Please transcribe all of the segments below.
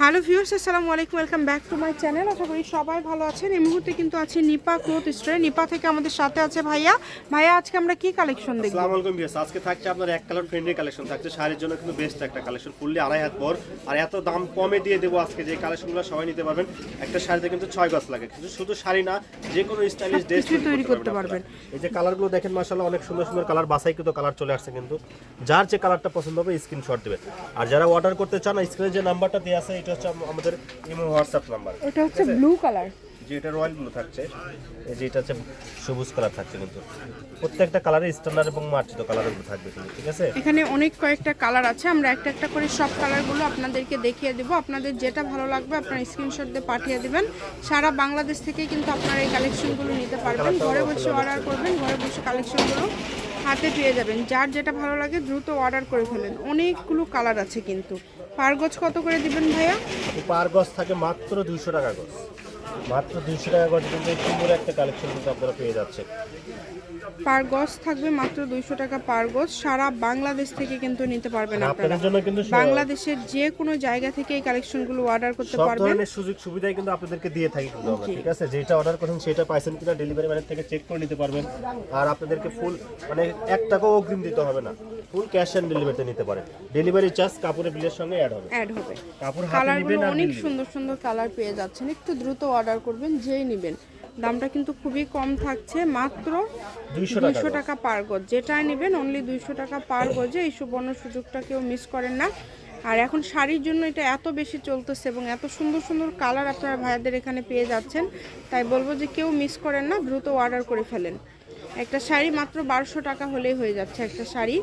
Hello viewers আসসালামু আলাইকুম welcome back to my channel. আশা করি সবাই ভালো আছেন। এই মুহূর্তে কিন্তু আছে নিপা ক্লোথ স্টোরে। নিপা থেকে আমাদের সাথে আছে ভাইয়া। ভাইয়া আজকে আমরা কি কালেকশন দেখব? আসসালামু আলাইকুম ভিউয়ার্স আজকে থাকছে আপনার এক কালার ফ্রেন্ডের কালেকশন থাকছে শাড়ির জন্য কিন্তু বেস্ট একটা কালেকশন ফুললি আড়াই হাত পর আর এত দাম কমে দিয়ে দেবো আজকে যে কালেকশনগুলো সবাই নিতে পারবেন। একটা শাড়িতে কিন্তু ছয় গজ লাগে কিন্তু শুধু শাড়ি না যে কোনো স্টাইলিশ ড্রেস তৈরি করতে পারবেন। এই যে কালারগুলো দেখেন মাশাআল্লাহ অনেক সুন্দর সুন্দর কালার বাছাইকৃত কালার চলে আসছে কিন্তু। যার যে কালারটা পছন্দ হবে স্ক্রিনশট দেবেন। আর যারা অর্ডার করতে চান স্ক্রিনে যে নাম্বারটা দেওয়া আছে এটা হচ্ছে আমাদের ইমো হোয়াটসঅ্যাপ নাম্বার এটা হচ্ছে ব্লু কালার যে এটা রয়্যাল ব্লু থাকছে। এই যে এটা হচ্ছে সবুজ কালার থাকছে কিন্তু। প্রত্যেকটা কালারে স্ট্যান্ডার্ড এবং মার্চিত কালারগুলো থাকবে কিন্তু ঠিক আছে? এখানে অনেক কয়েকটা কালার আছে আমরা একটা একটা করে সব কালারগুলো আপনাদেরকে দেখিয়ে দেবো। আপনাদের যেটা ভালো লাগবে আপনারা স্ক্রিনশট দিয়ে পাঠিয়ে দিবেন। সারা বাংলাদেশ থেকে কিন্তু আপনারা এই কালেকশনগুলো নিতে পারবেন। ঘরে বসে অর্ডার করবেন। ঘরে বসে কালেকশনগুলো হাতে পেয়ে যাবেন। যার যেটা ভালো লাগে দ্রুত অর্ডার করে ফেলেন। অনেকগুলো কালার আছে কিন্তু। পারগজ কত করে দিবেন ভাইয়া? পার গজ থাকে মাত্র দুইশো টাকা গজ। মাত্র দুইশো টাকা গজ কিন্তু এই সুন্দর একটা কালেকশন কিন্তু আপনারা পেয়ে যাচ্ছে পার গজ থাকবে মাত্র দুইশো টাকা পার গজ। সারা বাংলাদেশ থেকে কিন্তু নিতে পারবেন আপনারা। আপনাদের জন্য কিন্তু বাংলাদেশের যে কোনো জায়গা থেকে এই কালেকশনগুলো অর্ডার করতে পারবেন। সব ধরনের সুযোগ সুবিধাই কিন্তু আপনাদেরকে দিয়ে থাকি কিন্তু আমরা ঠিক আছে? যেটা অর্ডার করেন সেটা পাইছেন কিনা ডেলিভারি ম্যানের থেকে চেক করে নিতে পারবেন। আর আপনাদেরকে ফুল মানে এক টাকাও অগ্রিম দিতে হবে না। ফুল ক্যাশ অন ডেলিভারিতে নিতে পারেন ডেলিভারি চার্জ কাপড়ের বিলের সঙ্গে অ্যাড হবে। অ্যাড হবে। কাপড় হাতে নেবেন আর অনেক সুন্দর সুন্দর কালার পেয়ে যাচ্ছেন। একটু দ্রুত অর্ডার করবেন যেই নেবেন। দামটা কিন্তু খুবই কম থাকছে মাত্র 200 টাকা দুইশো। টাকা পার গজ। যেটাই নেবেন অনলি দুইশো টাকা পার গজে এই সুবর্ণ সুযোগটা কেউ মিস করেন না। আর এখন শাড়ির জন্য এটা এত বেশি চলতেছে এবং এত সুন্দর সুন্দর কালার আপনারা ভাইয়াদের এখানে পেয়ে যাচ্ছেন তাই বলব যে কেউ মিস করেন না দ্রুত অর্ডার করে ফেলেন। একটা শাড়ি মাত্র বারোশো টাকা হলেই হয়ে যাচ্ছে একটা শাড়ি।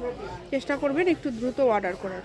চেষ্টা করবেন একটু দ্রুত অর্ডার করার।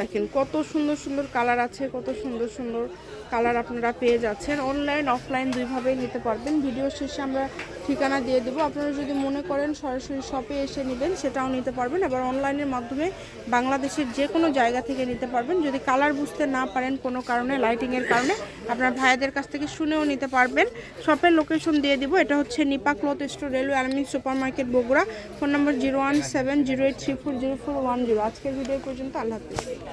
দেখেন কত সুন্দর সুন্দর কালার আছে, কত সুন্দর সুন্দর কালার আপনারা পেয়ে যাচ্ছেন। অনলাইন অফলাইন দুইভাবেই নিতে পারবেন। ভিডিও শেষে আমরা ঠিকানা দিয়ে দেবো। আপনারা যদি মনে করেন সরাসরি শপে এসে নেবেন, সেটাও নিতে পারবেন। আবার অনলাইনের মাধ্যমে বাংলাদেশের যে কোনো জায়গা থেকে নিতে পারবেন। যদি কালার বুঝতে না পারেন কোনো কারণে লাইটিংয়ের কারণে, আপনার ভাইয়াদের কাছ থেকে শুনেও নিতে পারবেন। শপের লোকেশন দিয়ে দিব। এটা হচ্ছে Nipa cloth store railway army super market Bogura. Phone number zero one seven zero eight three four zero four one zero আজকের ভিডিও পর্যন্ত। আল্লাহ হাফিজ।